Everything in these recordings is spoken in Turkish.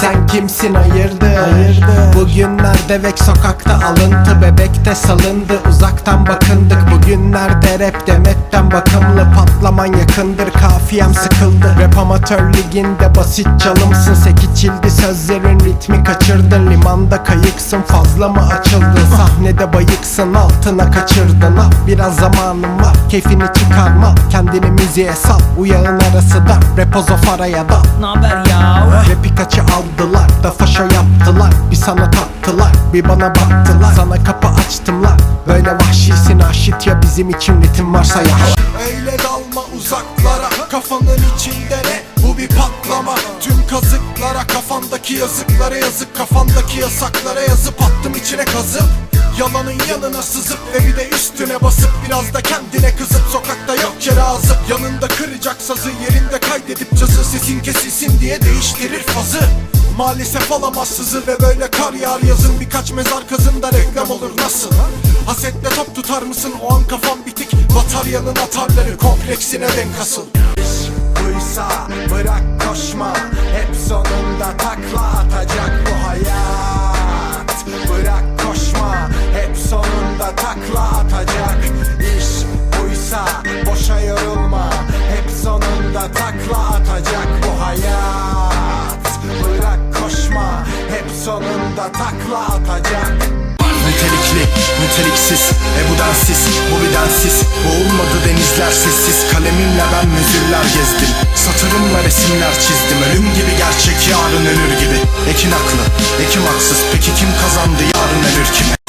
Sen kimsin hayırdır? Bugünlerde vek sokakta alıntı Bebekte salındı. Uzaktan bakındık Bugünlerde rap demetten bakımlı. Patlaman yakındır kafiyem sıkıldı. Rap amatör liginde basit çalımsın. Sekiçildi sözlerin ritmi kaçırdın. Limanda kayıksın fazla mı açıldın? Sahnede bayıksın altına kaçırdın. Al biraz zamanım var keyfini çıkarma. Kendini müziğe sal uyağın arası dar Repozofara da. Naber ya? Rapi kaçı aldılar da faşa yaptılar. Bir sana taktılar bir bana baktılar. Sana kapı açtımlar Böyle vahşisin aşit ya bizim için ritim varsa ya. Öyle dalma uzaklara kafanın içinde ne? Bu bir patlama. Tüm kazıklara kafandaki yazıklara yazık. Kafandaki yasaklara yazıp attım içine kazıp Yalanın yanına sızıp ve bir de üstüne basıp Biraz da kendine kızıp sokakta yok yere azıp. Yanında sazı yerinde kaydedip cazı Sesin kesilsin diye değiştirir fazı. Maalesef alamaz sızı ve böyle kar yağar yazın. Birkaç mezar kazında reklam olur nasıl? Hasetle top tutar mısın? O an kafam bitik. Bataryanın atarları kompleksine denk asıl. Buysa bırak koşma. Hep sonunda takla atacak bu hayat. Bırak koşma. Hep sonunda takla atacak. İş buysa boşa yorulma sonunda takla atacak bu hayat. Bırak koşma Hep sonunda takla atacak. Nitelikli, niteliksiz, e bu densiz, bu bir densiz. Boğulmadı denizler sessiz, kalemimle ben müzürler gezdim. Satırımla resimler çizdim, ölüm gibi gerçek yarın ölür gibi. Ekin haklı, ekim haksız, peki kim kazandı yarın ölür kime?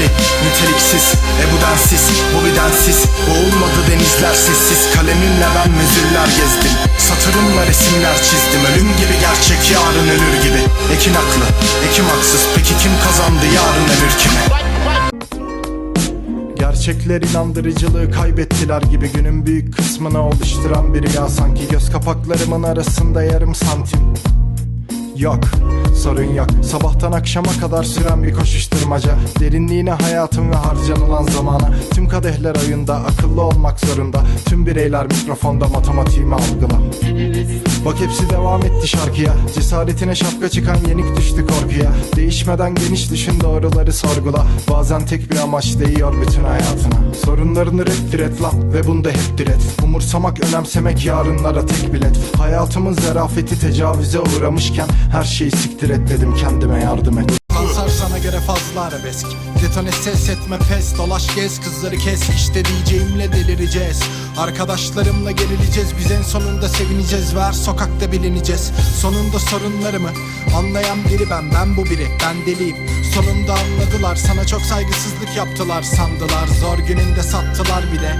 Nitelikli, niteliksiz, e bu densiz, bu bir densiz Boğulmadı denizler sessiz, kalemimle ben müzürler gezdim. Satırımla resimler çizdim, ölüm gibi gerçek yarın ölür gibi. Ekin haklı, ekim haksız, peki kim kazandı yarın ölür kime? Gerçekler inandırıcılığı kaybettiler gibi Günün büyük kısmını oluşturan bir rüya Sanki göz kapaklarımın arasında yarım santim Yok sorun yok. Sabahtan akşama kadar süren bir koşuşturmaca. Derinliğine hayatım ve harcanılan zamana. Tüm kadehler oyunda akıllı olmak zorunda. Tüm bireyler mikrofonda matematiğimi algıla. Bak hepsi devam etti şarkıya. Cesaretine şapka çıkan yenik düştü korkuya. Değişmeden geniş düşün doğruları sorgula. Bazen tek bir amaç değiyor bütün hayatına. Sorunlarını reddir et lan ve bunda hep diret Umursamak önemsemek yarınlara tek bilet. Hayatımın zarafeti tecavüze uğramışken Her şeyi siktir et dedim kendime yardım et. Pansar sana göre fazla arabesk. Detone ses etme pes Dolaş gez. Kızları kes işte diyeceğimle delireceğiz. Arkadaşlarımla gerileceğiz Biz en sonunda sevineceğiz. Ve her sokakta bilineceğiz. Sonunda sorunlarımı Anlayan biri ben ben bu biri Ben deliyim. Sonunda anladılar Sana çok saygısızlık yaptılar sandılar. Zor gününde sattılar bir de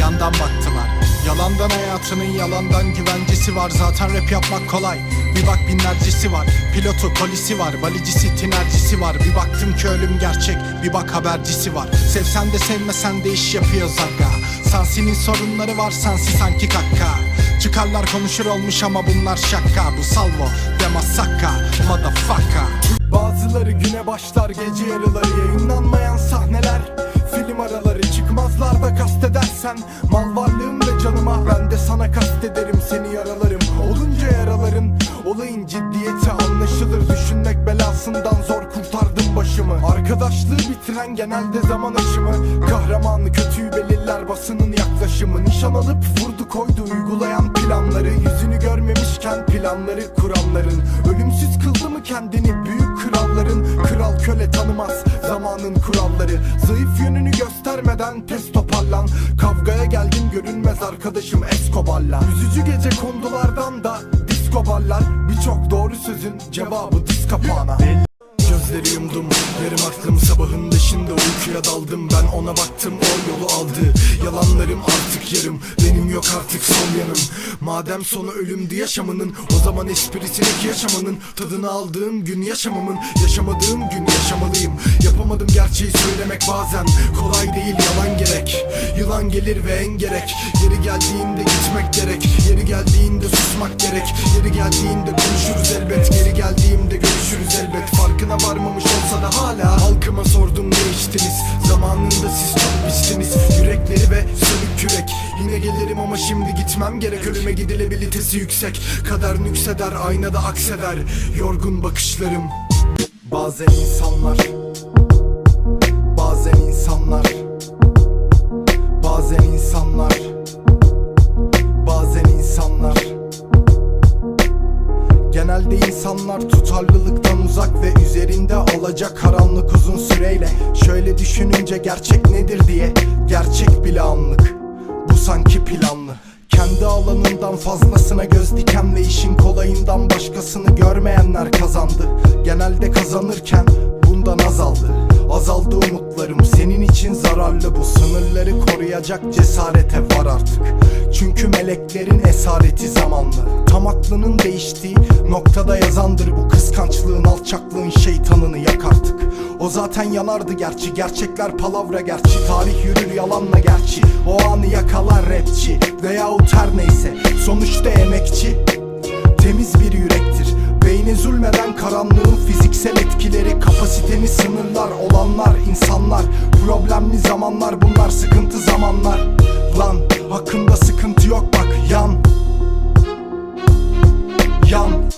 Yandan baktılar Yalandan hayatının yalandan güvencesi var. Zaten rap yapmak kolay. Bir bak binlercesi var. Pilotu polisi var. Balicisi tinercisi var. Bir baktım ki ölüm gerçek. Bir bak habercisi var. Sevsen de sevmesen de iş yapıyor zaga. Sansinin sorunları var sansi sanki kakka Çıkarlar konuşur olmuş ama bunlar şaka. Bu salvo demasaka Motherfucker. Bazıları güne başlar gece yarıları Yayınlanmayan sahneler. Film araları çıkmazlar da kastedersen Mal varlığım canıma ben de sana kastederim Seni yaralarım. Olunca yaraların Olayın ciddiyeti anlaşılır Düşünmek belasından zor kurtardım başımı. Arkadaşlığı bitiren genelde zaman aşımı. Kahramanı kötüyü belirler basının yaklaşımı. Nişan alıp vurdu koydu uygulayan planları. Yüzünü görmemişken planları kuranların. Ölümsüz kıldı mı kendini büyük kralların. Kral köle tanımaz zamanın kuralları. Zayıf yönünü göstermeden tez toparlan. Kavgaya geldim görünmez arkadaşım Escobar'la. Üzücü gece kondulardan da disco barlar Birçok doğru sözün cevabı diz kapağına Gözleri yumdum. Yarım aklım sabahın dışında uykuya daldım. Ben ona baktım o yolu aldı. Yalanlarım artık yarım benim yok artık son yanım. Madem sonu ölümdü yaşamının O zaman esprisindeki yaşamanın. Tadını aldığım gün yaşamamın Yaşamadığım gün yaşamalıyım. Yapamadım gerçeği söylemek bazen Kolay değil yalan gerek. Yılan gelir ve en gerek. Yeri geldiğinde gitmek gerek. Yeri geldiğinde susmak gerek. Yeri geldiğinde konuşuruz elbet ama şimdi gitmem gerek Ölüme gidilebilitesi yüksek. Kader nükseder aynada akseder. Yorgun bakışlarım. Bazen insanlar Bazen insanlar Bazen insanlar Bazen insanlar. Genelde insanlar tutarlılıktan uzak ve üzerinde olacak karanlık uzun süreyle. Şöyle düşününce gerçek nedir diye gerçek bile anlık sanki planlı. Kendi alanından fazlasına göz diken ve işin kolayından başkasını görmeyenler kazandı. Genelde kazanırken bundan azaldı Azaldı umutlarım senin için zararlı bu. Sınırları koruyacak cesarete var artık. Çünkü meleklerin esareti zamanlı. Tam aklının değiştiği noktada yazandır bu. Kıskançlığın alçaklığın şeytanını yak artık. O zaten yanardı gerçi. Gerçekler palavra gerçi. Tarih yürür yalanla gerçi. O anı yakalar rapçi Veyahut her neyse. Sonuçta emekçi Kapasiteni sınırlar olanlar insanlar. Problemli zamanlar bunlar sıkıntı zamanlar. Lan hakkında sıkıntı yok bak yan. Yan.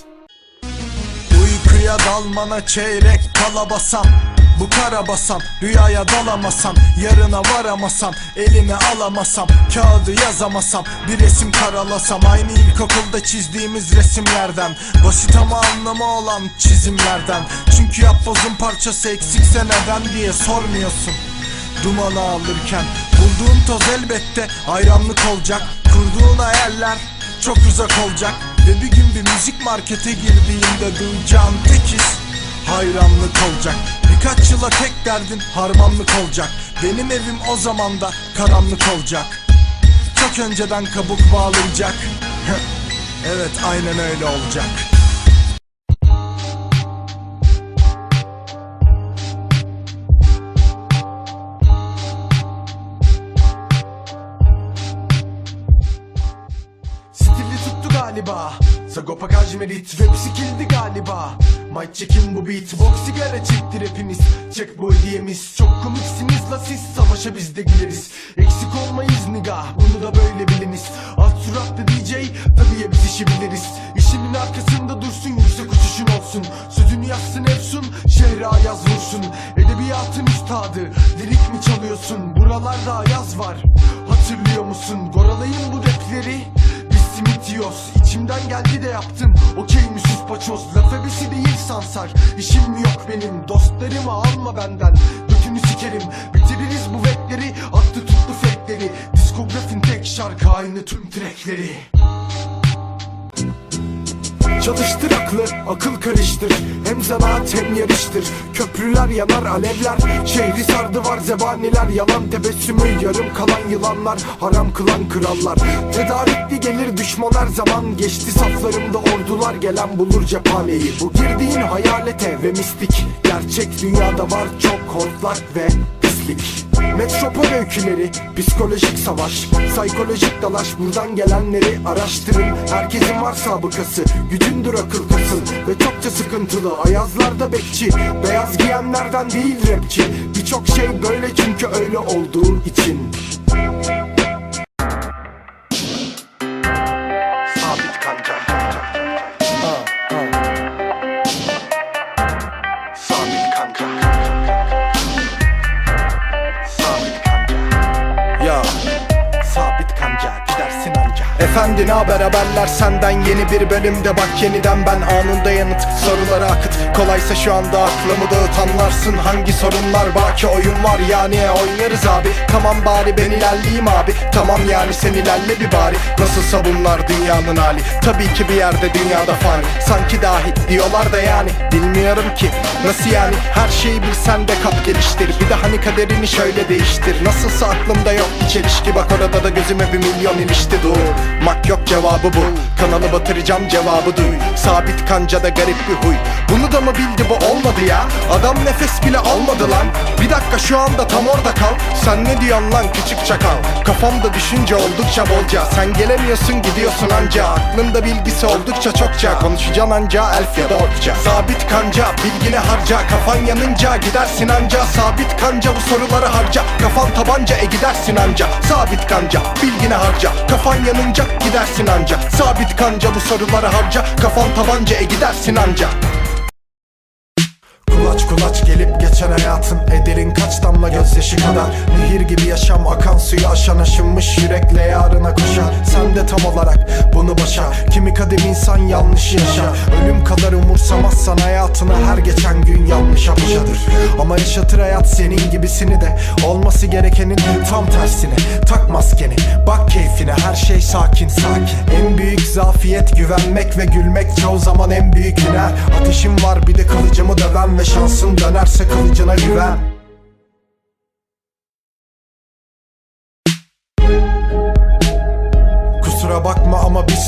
Uykuya dalmana çeyrek kala basam bu kara basam Rüyaya dalamasam Yarına varamasam Elime alamasam Kağıdı yazamasam Bir resim karalasam Aynı ilkokulda çizdiğimiz resimlerden Basit ama anlamı olan çizimlerden. Çünkü yapbozun parçası eksikse neden diye sormuyorsun. Dumanı alırken Bulduğun toz elbette ayranlık olacak Kurduğun hayaller çok uzak olacak. Ve bir gün bir müzik markete girdiğinde duyacağın tek his hayranlık olacak Birkaç yıla tek derdin harmanlık olacak Benim evim o zaman da karanlık olacak. Çok önceden kabuk bağlayacak. Evet aynen öyle olacak. Stili tuttu galiba Sagopa Kajmerit rap sikildi galiba. Mic çekin bu beat. Box sigara çekti rapiniz Çek boy diyemiz. Çok komiksiniz la siz. Savaşa biz de güleriz. Eksik olmayız niga Bunu da böyle biliniz. Alt suratlı DJ Tabii biz işi biliriz. İşinin arkasında dursun Yüksek uçuşun olsun. Sözünü yazsın Efsun Şehra yaz vursun. Edebiyatın üstadı Lirik mi çalıyorsun? Buralarda ayaz var. Hatırlıyor musun? Goralayın bu rapleri biz simit yiyoruz İçimden geldi de yaptım. Okey mi sus paçoz? Laf ebesi değil sansar. İşim yok benim? Dostlarımı alma benden. Götünü sikerim. Bitiririz bu vekleri Attı tuttu fekleri Diskografin tek şarkı. Aynı tüm trackleri Çalıştır aklı, akıl karıştır. Hem zanaat hem yarıştır. Köprüler yanar, alevler. Şehri sardı var zebaniler. Yalan tebessümü yarım kalan yılanlar. Haram kılan krallar. Tedarikli gelir düşman zaman Geçti saflarımda ordular. Gelen bulur cephaneyi. Bu girdiğin hayalete ve mistik. Gerçek dünyada var çok hortlak ve pislik Metropol öyküleri, psikolojik savaş Psikolojik dalaş buradan gelenleri araştırın. Herkesin var sabıkası, gücündür akıl kasın Ve çokça sıkıntılı, ayazlarda bekçi Beyaz giyenlerden değil rapçi. Birçok şey böyle çünkü öyle olduğu için Efendi haber? Haberler senden. Yeni bir bölümde bak yeniden ben. Anında yanıt soruları akıt. Kolaysa şu anda aklımı dağıt anlarsın hangi sorunlar baki oyun var? Yani oynarız abi. Tamam bari ben ilerleyeyim abi. Tamam yani sen ilerle bir bari. Nasılsa bunlar dünyanın hali. Tabii ki bir yerde dünyada fani. Sanki dahi diyorlar da yani. Bilmiyorum ki nasıl yani. Her şeyi bilsen de kap geliştir. Bir de hani kaderini şöyle değiştir. Nasılsa aklımda yok bir çelişki. Bak orada da gözüme bir milyon ilişti. Dur Mak yok cevabı bu. Kanalı batıracağım cevabı duy. Sabit kancada garip bir huy. Bunu da mı bildi bu? Olmadı ya. Adam nefes bile almadı lan. Bir dakika şu anda tam orada kal. Sen ne diyorsun lan küçük çakal? Kafamda düşünce oldukça bolca. Sen gelemiyorsun gidiyorsun anca. Aklında bilgisi oldukça çokça. Konuşacaksın anca elf ya da orkça Sabit kanca bilgini harca. Kafan yanınca gidersin anca. Sabit kanca bu soruları harca. Kafan tabanca e gidersin anca. Sabit kanca bilgini harca. Kafan yanınca gidersin anca Sabit kanca bu soruları harca. Kafan tabanca e gidersin anca Kulaç kulaç gelip geçen hayatın Ederin kaç damla gözyaşı kadar Nehir gibi yaşam akan suyu aşan aşınmış yürekle yarına koşar. Sen de tam olarak bunu başar Kimi kadim insan yanlış yaşar. Ölüm kadar umursamazsan hayatını her geçen gün yanlış yapışadır Ama yaşatır hayat senin gibisini de. Olması gerekenin tam tersine. Tak maskeni bak keyfine. Her şey sakin sakin. En büyük zafiyet güvenmek ve gülmek çoğu zaman en büyük hüner. Ateşim var bir de kılıcımı döven ve şansın dönerse kılıcına güven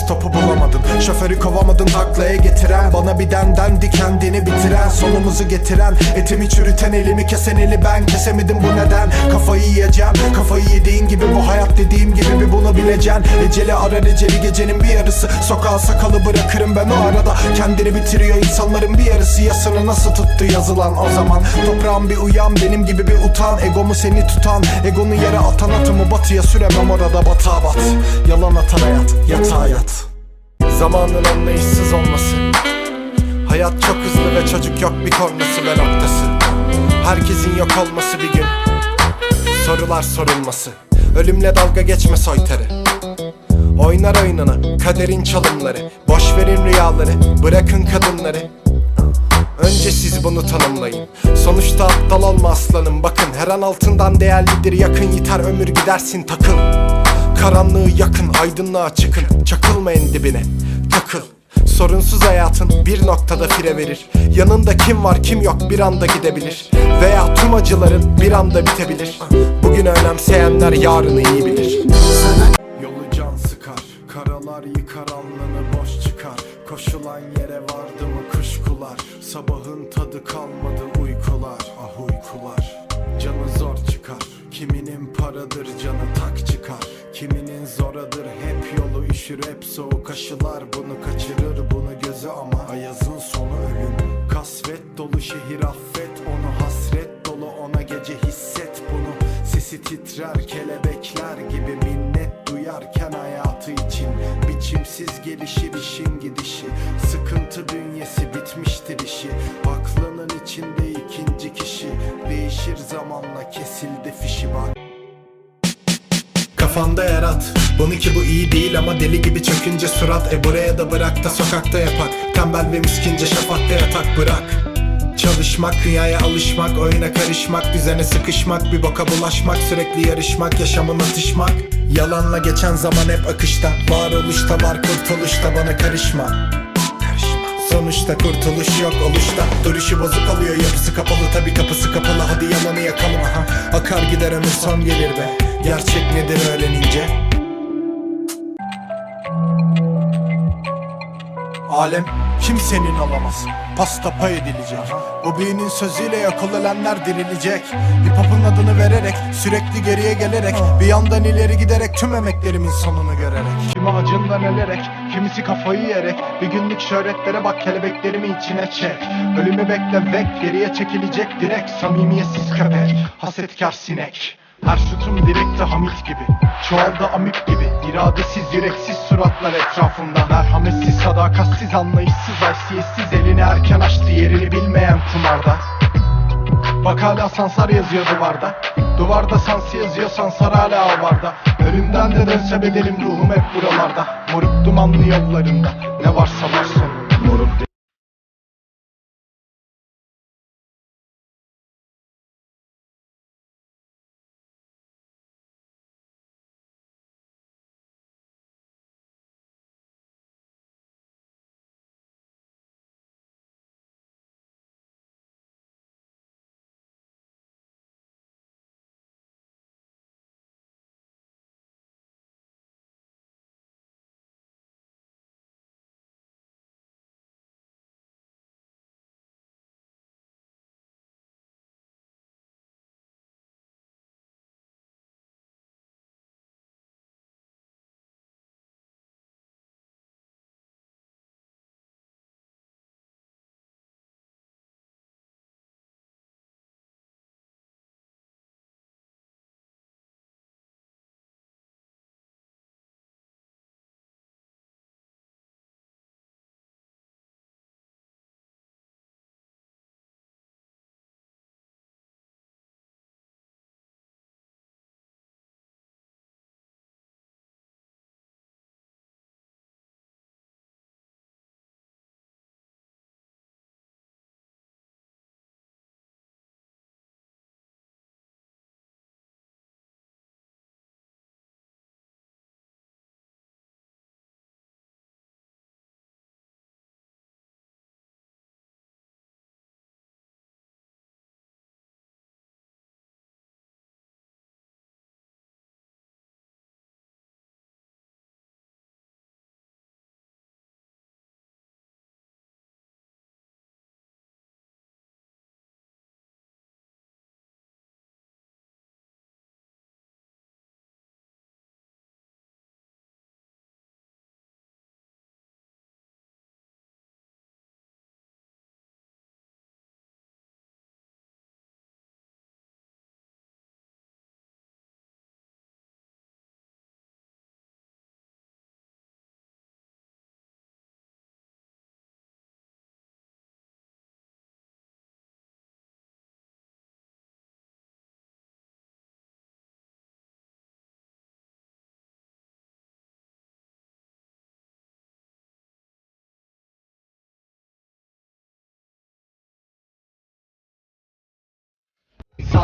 stopu bulamadın. Şoförü kovamadın taklaya getiren. Bana bir dendendi kendini bitiren. Sonumuzu getiren Etimi çürüten elimi kesen eli ben Kesemedim bu neden? Kafayı yiyeceğim Kafayı yediğin gibi bu hayat dediğim gibi bir bunu bileceksin. Eceli arar eceli gecenin bir yarısı. Sokağa sakalı bırakırım ben o arada. Kendini bitiriyor insanların bir yarısı. Yasını nasıl tuttu yazılan o zaman? Toprağın bir uyan benim gibi bir utan. Egomu seni tutan Egonu yere atan atımı batıya süremem orada. Batağa bat Yalan atar hayat yatağa yat Zamanın anlayışsız olması. Hayat çok hızlı ve çocuk yok bir kornası ve noktası. Herkesin yok olması bir gün. Sorular sorulması. Ölümle dalga geçme soytarı. Oynar oyununu kaderin çalımları. Boş verin rüyaları bırakın kadınları. Önce siz bunu tanımlayın. Sonuçta aptal olma aslanım. Bakın her an altından değerlidir. Yakın Yiter ömür gidersin takıl. Karanlığı yakın aydınlığa çıkın. Çakılmayın dibine takıl Sorunsuz hayatın bir noktada fire verir. Yanında kim var kim yok bir anda gidebilir. Veya tüm acıların bir anda bitebilir. Bugünü önemseyenler yarını iyi bilir Yolu can sıkar. Karalar yıkar alnını boş çıkar. Koşulan yere vardı mı kuşkular Sabahın tadı kalmadı uykular. Ah uykular. Canı zor çıkar. Kiminin paradır canı üşür hep soğuk aşılar. Bunu kaçırır bunu gözü ama Ayazın sonu ölüm. Kasvet dolu şehir affet onu. Hasret dolu ona gece hisset bunu. Sesi titrer kelebekler gibi minnet duyarken hayatı için. Biçimsiz gelişir işin gidişi. Sıkıntı bünyesi bitmiştir işi. Aklının içinde ikinci kişi. Değişir zamanla kesildi fişi bak Kafanda yarat Bunu ki bu iyi değil ama deli gibi çökünce surat. E buraya da bırak da sokakta yapak. Tembel ve miskince şafakta yatak bırak. Çalışmak, dünyaya alışmak, oyuna karışmak, düzene sıkışmak, bir boka bulaşmak, sürekli yarışmak, yaşamın atışmak. Yalanla geçen zaman hep akışta, varoluşta var kurtuluşta bana karışma. Sonuçta kurtuluş yok oluşta. Duruşu bozuk oluyor yapısı kapalı. Tabi kapısı kapalı. Hadi yalanı yakalım. Aha. Akar gider ömür son gelir be Gerçek nedir öğrenince? Alem kimsenin olamaz? Pasta pay edilecek. Bu büyünün sözüyle yakıl ölenler dirilecek. Hip hop'un adını vererek Sürekli geriye gelerek Bir yandan ileri giderek Tüm emeklerimin sonunu görerek. Kimi acından ölerek Kimisi kafayı yerek Bir günlük şöhretlere bak kelebeklerimi içine çek. Ölümü bekle vek Geriye çekilecek direkt Samimiyetsiz köpek Hasetkar sinek her sütun direkte Hamit gibi. Çoğaldı amip gibi. İradesiz yüreksiz suratlar etrafında Merhametsiz sadakatsiz anlayışsız haysiyetsiz. Elini erken açtı yerini bilmeyen kumarda. Bak hala sansar yazıyor duvarda. Duvarda sansı yazıyor sansar hala avarda. Ölümden de dönse bedelim ruhum hep buralarda. Moruk dumanlı yollarında. Ne varsa var sonunda. Moruk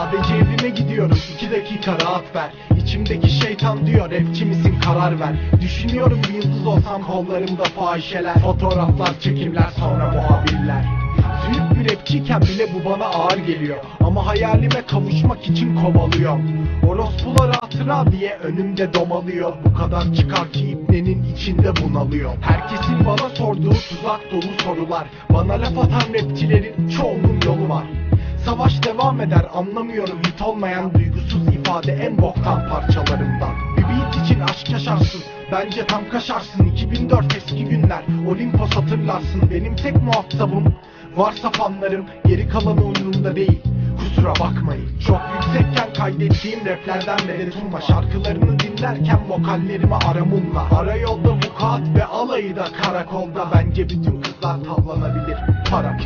Sadece evime gidiyorum. İki dakika rahat ver. İçimdeki şeytan diyor rapçi misin karar ver. Düşünüyorum yıldız olsam kollarımda fahişeler. Fotoğraflar çekimler sonra muhabirler. Büyük bir rapçiyken bile bu bana ağır geliyor. Ama hayalime kavuşmak için kovalıyorum. Orospular hatıra diye önümde domalıyor. Bu kadar çıkar ki ipnenin içinde bunalıyor Herkesin bana sorduğu tuzak dolu sorular. Bana laf atan rapçilerin çoğunun yolu var Savaş devam eder anlamıyorum hit olmayan duygusuz ifade en boktan parçalarımdan Bir beat için aşk yaşarsın bence tam kaşarsın. 2004 eski günler Olimpos hatırlarsın. Benim tek muhatabım Varsa fanlarım geri kalanı umurumda değil. Kusura bakmayın Çok yüksekken kaydettiğim raplerden medet umma. Şarkılarını dinlerken vokallerimi aramınla Ara yolda vukuat ve alayı da karakolda. Bence bütün kızlar tavlanabilir. Para